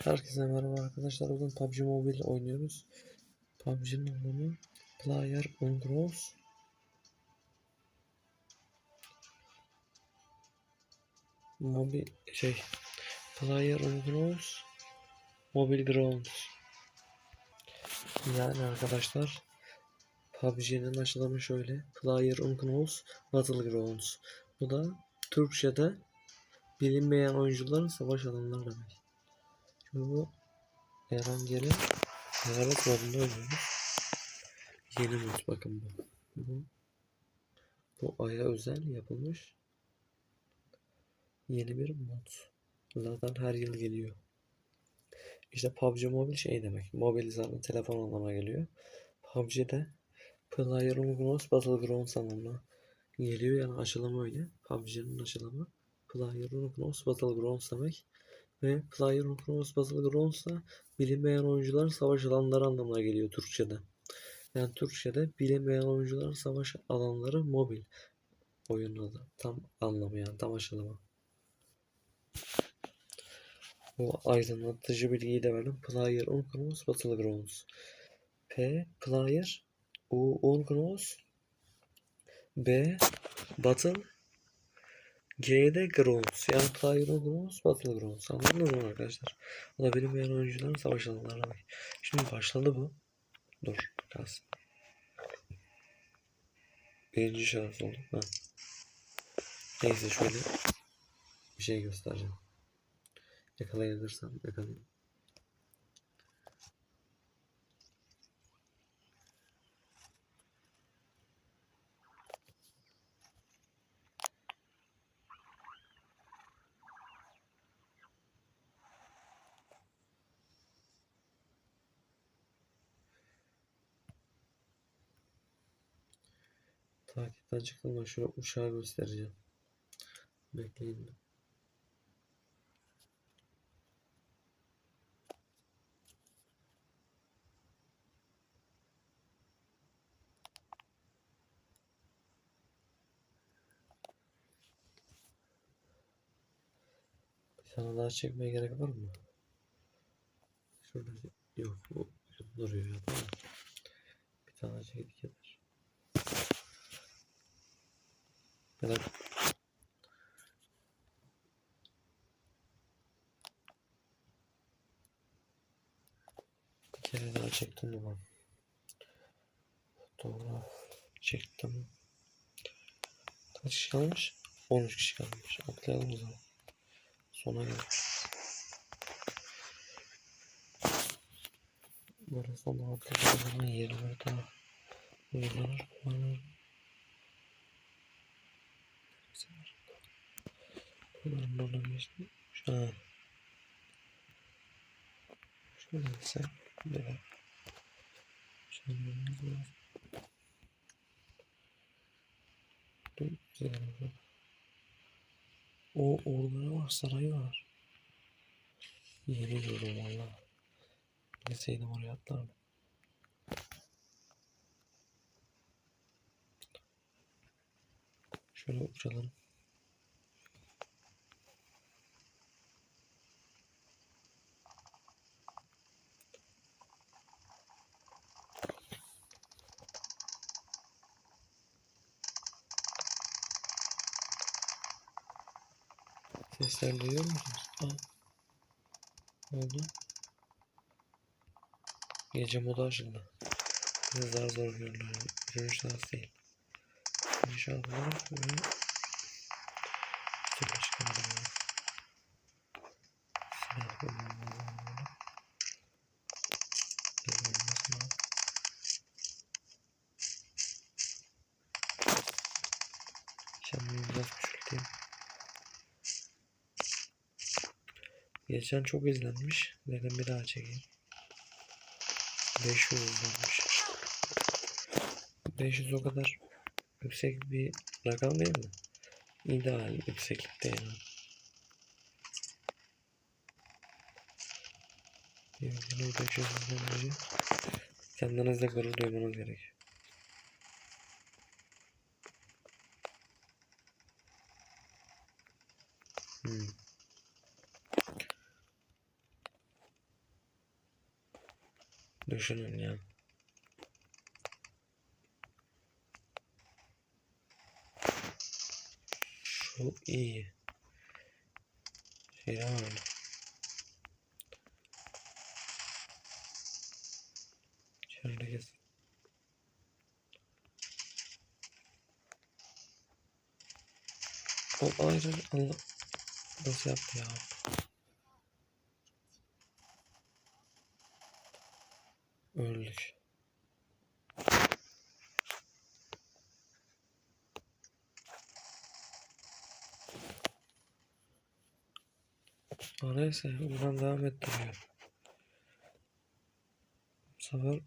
Herkese merhaba arkadaşlar. Bugün PUBG Mobile oynuyoruz. PUBG'nin anlamı Player Unknows. Mobil şey Player Unknows Mobile Grounds. Yani arkadaşlar PUBG'nin açılımı şöyle. Player Unknows Battlegrounds. Bu da Türkçe'de bilinmeyen oyuncuların savaş alanları demek. Eren gelin Hayalet modunda oynuyoruz. Yeni mod bakın bu. Bu, bu aya özel yapılmış yeni bir mod. Zaten her yıl geliyor. İşte PUBG Mobile şey demek. Mobil zaten telefon anlamına geliyor. PUBG'de Player Unknown's Battlegrounds anlamına geliyor. Yani açılımı öyle. PUBG'nin açılımı Player Unknown's Battlegrounds demek. Ve Player Unknown's Battlegrounds da bilinmeyen oyuncuların savaş alanları anlamına geliyor Türkçe'de. Yani Türkçe'de bilinmeyen oyuncuların savaş alanları mobil oyunun adı. Tam anlamı yani tam açılımı. Bu aydınlatıcı bilgiyi de verdim. Player Unknown's Battlegrounds. P. Player U. Unknown's B. Battle G'de Grounds. Yani Player Unknown's Battlegrounds. Anladınız mı arkadaşlar? O da bilinmeyen oyuncuların savaş alanları. Şimdi başladı bu. Dur. Kalsın. Birinci şahıs oldu. Ha. Neyse şöyle bir şey göstereceğim. Yakalayabilirsem yakalayayım. Takipten ben şöyle uçağı göstereceğim. Bekleyin. Bir tane daha çekmeye gerek var mı? Şurada yok bu duruyor ya. Bir tane çektik Ya da bir kere daha çektim de ben. Fotoğraf çektim. Kaç kişi kalmış? 13 kişi kalmış. Atlayalım o zaman. Sona geldik. Böyle sona atlayalım o zaman yerleri daha buradan geçti. Ha. Şöyle sen. Şöyle böyle. Dur, güzel oldu. O orada var, sarayı var. Yeni gördüm valla. Bilseydim oraya atlardım. Şöyle uçalım. Sesler duyuyor musunuz? Ne oldu? Gece modu açıldı. Zar zor görülüyor. Üçüncü şans değil. İnşallah böyle Türlü çıkamadım Geçen çok izlenmiş. Dedim bir daha çekeyim. 500 izlenmiş. 500 o kadar yüksek bir rakam değil mi? İdeal yükseklikte yani. Yine 500 izlenmeci. Kendinizle gurur duymanız gerekiyor. Hmm. Düşünün ya. Şu iyi. Şey var. Şöyle kes. O ayrı Allah. Nasıl yaptı ya? Öldük. Neyse buradan devam ettiriyor. Bu sefer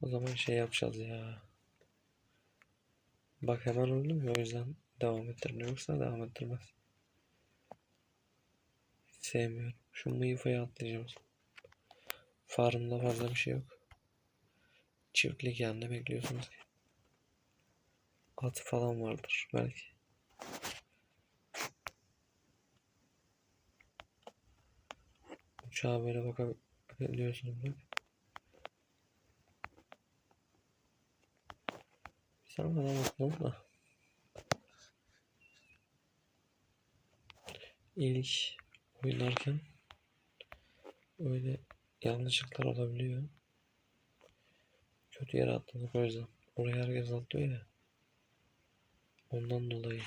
o zaman şey yapacağız ya. Bak hemen öldüm ya o yüzden devam ettirmiyor. Yoksa devam ettirmez. Sevmiyorum. Şu Mıyıfa'ya atlayacağım. Farmda fazla bir şey yok. Çiftlik yanında bekliyorsunuz. At falan vardır belki. Uçağa böyle bakabiliyorsunuz bak. Tane adam atladım da. İlk oynarken öyle yanlışlıklar olabiliyor. Kötü yere atladık o yüzden. Oraya herkes atlıyor ya. Ondan dolayı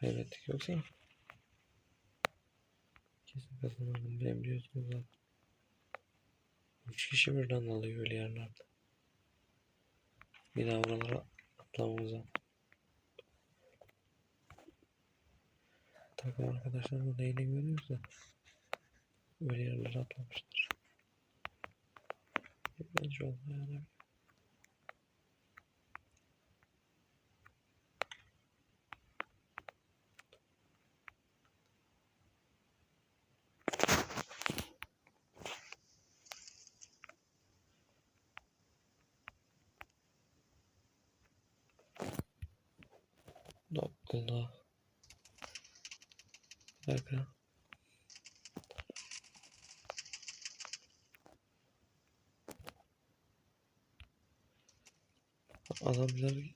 kaybettik yoksa kesin kazanırdım ben biliyorsunuz zaten. Üç kişi birden alıyor öyle yerlerde. Bir daha oralara atlamamız lazım. Takım arkadaşlarımın neyini görüyoruz da öyle yerlere atlamıştır. Bence olmayabilir. Allah. Bir dakika. Adamlar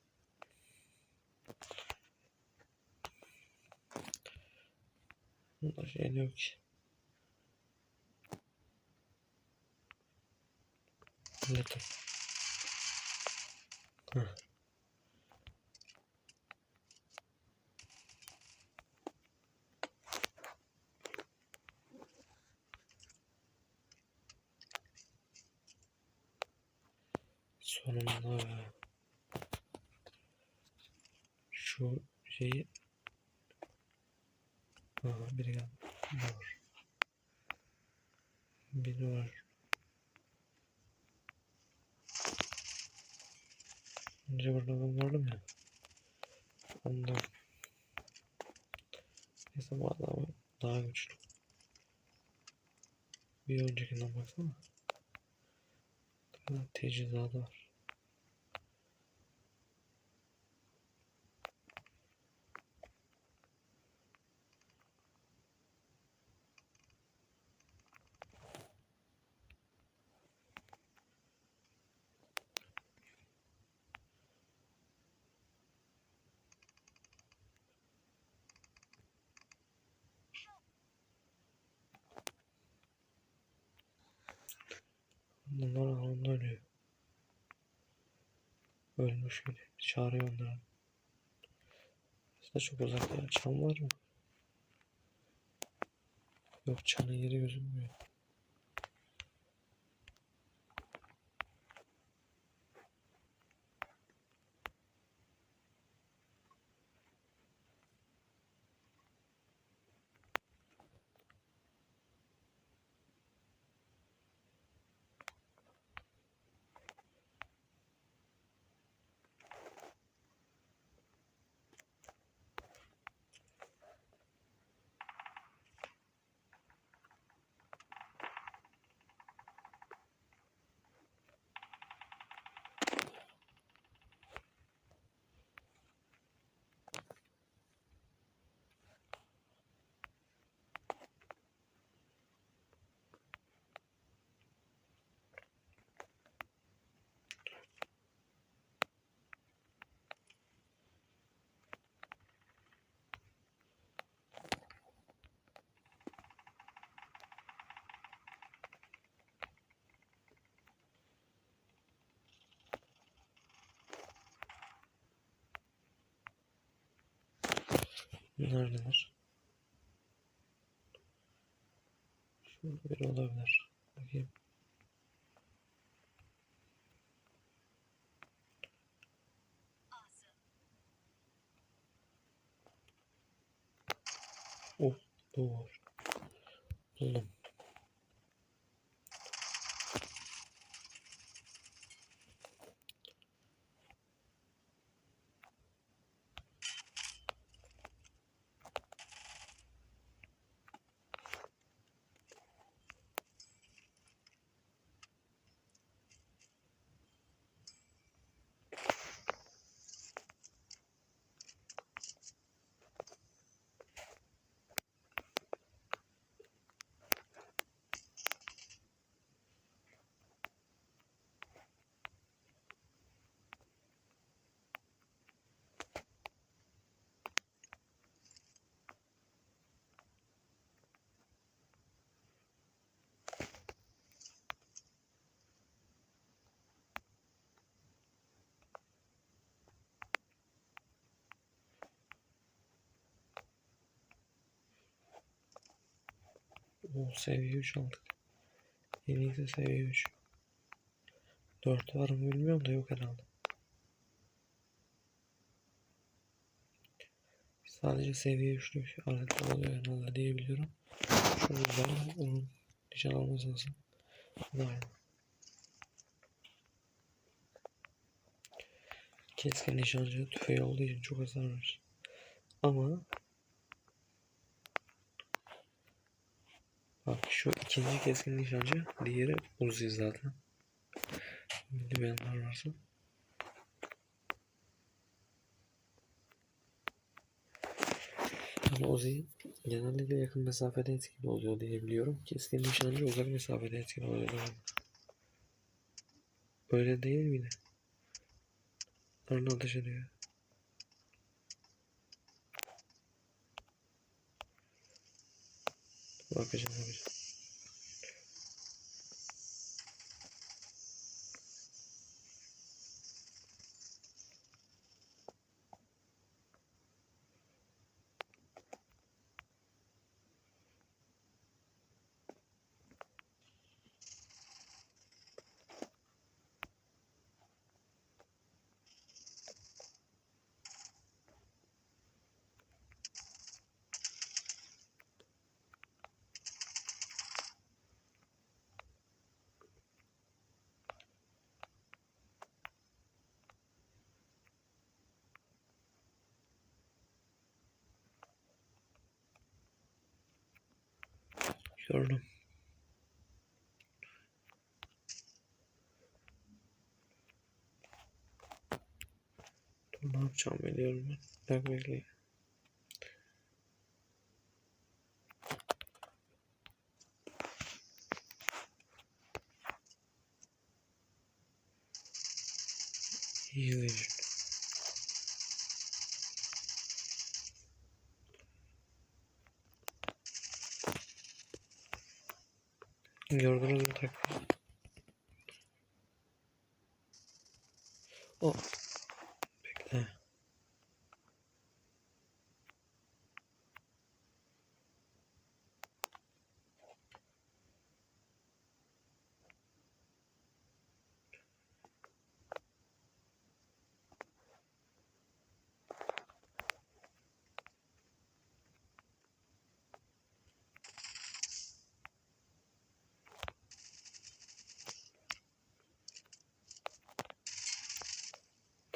Bunda şey yok ki. Heh. Sonunda. Şu şeyi Aha, biri geldi. Var. Biri var. Önce burada ben vardım ya. Ondan. Neyse bu adam daha güçlü. Bir öncekinden baksana. Teçhizatı var. Bunlar alanda ölüyor. Ölmüş gibi. Çağırıyor onları. Aslında çok uzak ya. Çan var mı? Yok çanın yeri gözükmüyor. Neredeler? Şurada biri olabilir. Bakayım. Oo, seviye 3 aldık. En iyisi seviye 3. 4 var mı bilmiyorum da yok herhalde. Sadece seviye 3'lü bir şey aletler oluyor herhalde diye biliyorum. Şu güzel onun nişan alması lazım. Aynı. Keskin nişancı tüfeği olduğu için çok hasar verir. Ama Bak şu ikinci keskin nişancı, diğeri Uzi zaten. Bilmeyenler varsa. Ama Uzi genellikle yakın mesafede etkili oluyor diye biliyorum. Keskin nişancı uzak mesafede etkili oluyor. Öyle değil miydi? Arna ateş ediyor. Bakacağız bakacağız. Gördüm. Dur ne yapacağım biliyorum ben. Bir dakika bekleyin. İyi izleyin. Gördünüz mü taktiği? O. Bekle.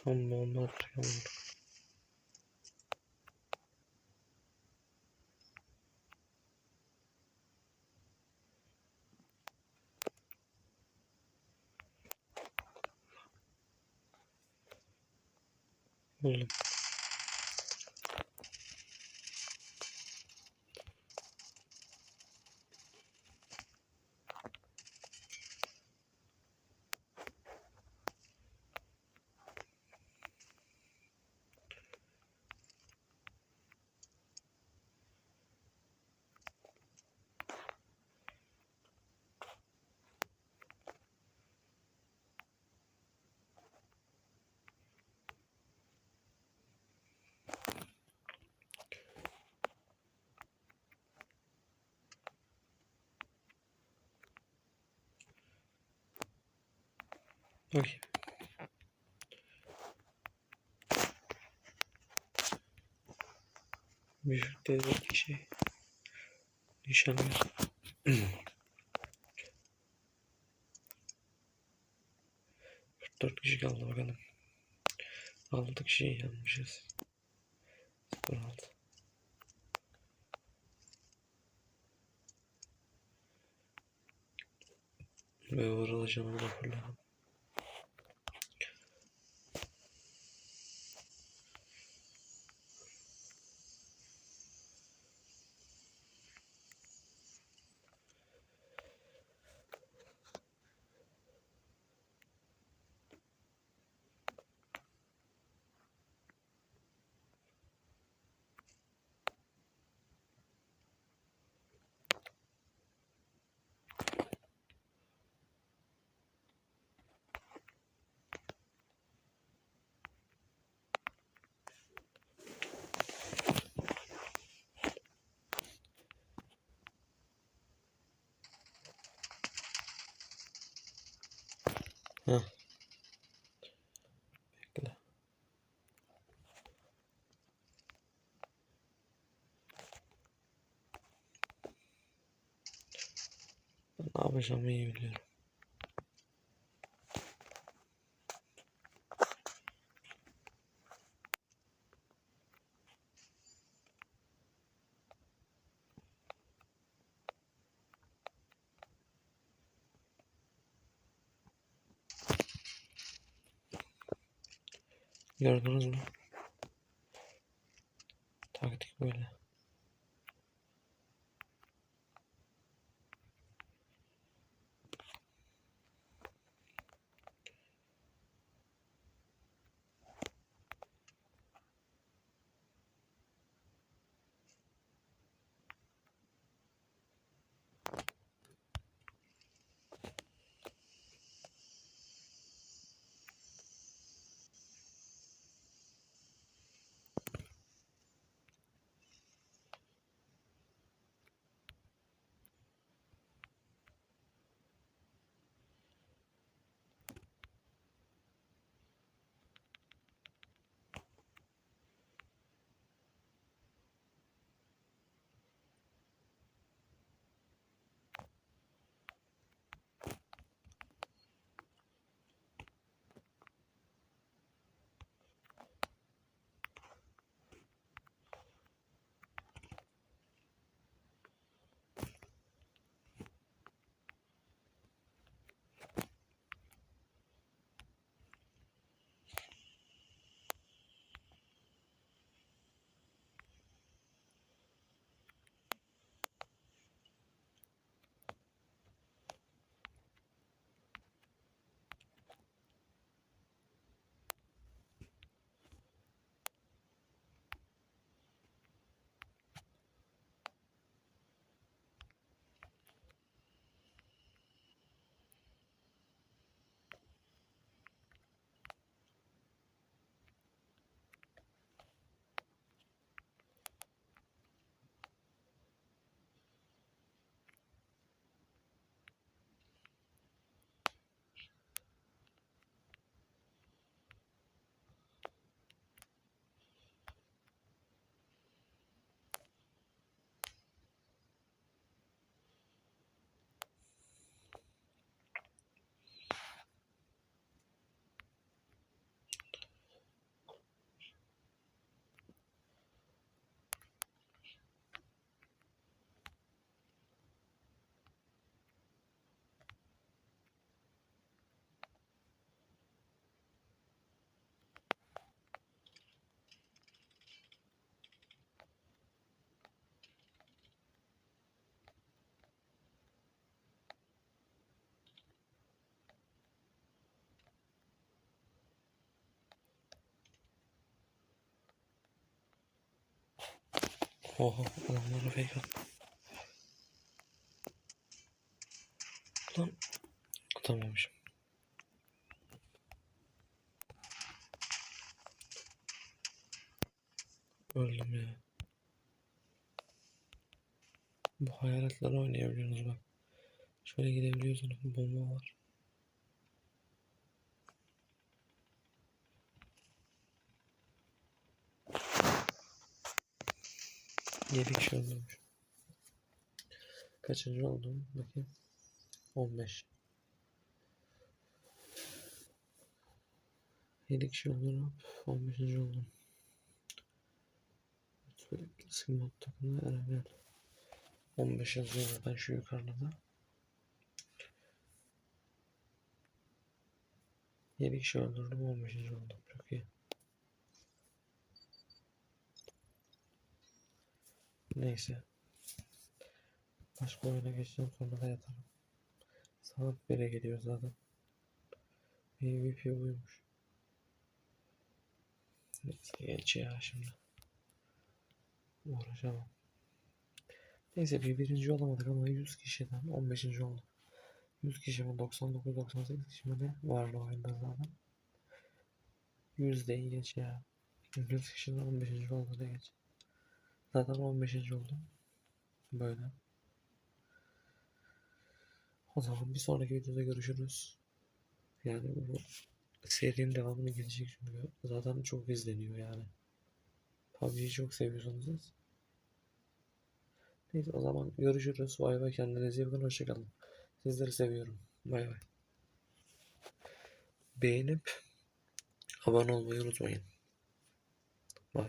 Tam bomba atacağım Bakayım. Büyüklerdeki şey. Nişanlı. Dört kişi kaldı bakalım. Altı kişiyi yanmışız. 06. Ve oralı canımı Yapacağımı iyi biliyorum. Gördünüz mü? Taktik böyle. Oha adamlara fake attım. Lan atamamışım. Öldüm ya. Bu hayaletleri oynayabiliyorsunuz bak. Şöyle gidebiliyorsunuz. Bomba var. 7 kişi öldürmüş. Kaçıncı oldum? Bakayım. 15. 7 kişi öldürüp 15. oldum. Simot takımda Erengel. 15 yazıyor zaten şu yukarıda da. 7 kişi öldürdüm 15. oldum. Çok iyi. Neyse. Başka oyuna geçeceğim sonra da yatarım. Saat 1'e geliyor zaten. MVP buymuş. Geç ya şimdi. Uğraşamam. Neyse bir birinci olamadık ama 100 kişiden 15. olduk. 100 kişi mi 99-98 kişi mi ne vardı oyunda zaten. 100 de iyi geç ya. 100 kişiden 15. oldu da geç. Zaten 15. oldum. Böyle. O zaman bir sonraki videoda görüşürüz. Yani bu serinin devamını gelecek çünkü zaten çok izleniyor yani. PUBG'yi çok seviyorsunuz siz. Neyse o zaman görüşürüz. Bay bay kendinize iyi bakın. Hoşçakalın. Sizleri seviyorum. Bay bay. Beğenip abone olmayı unutmayın. Bay.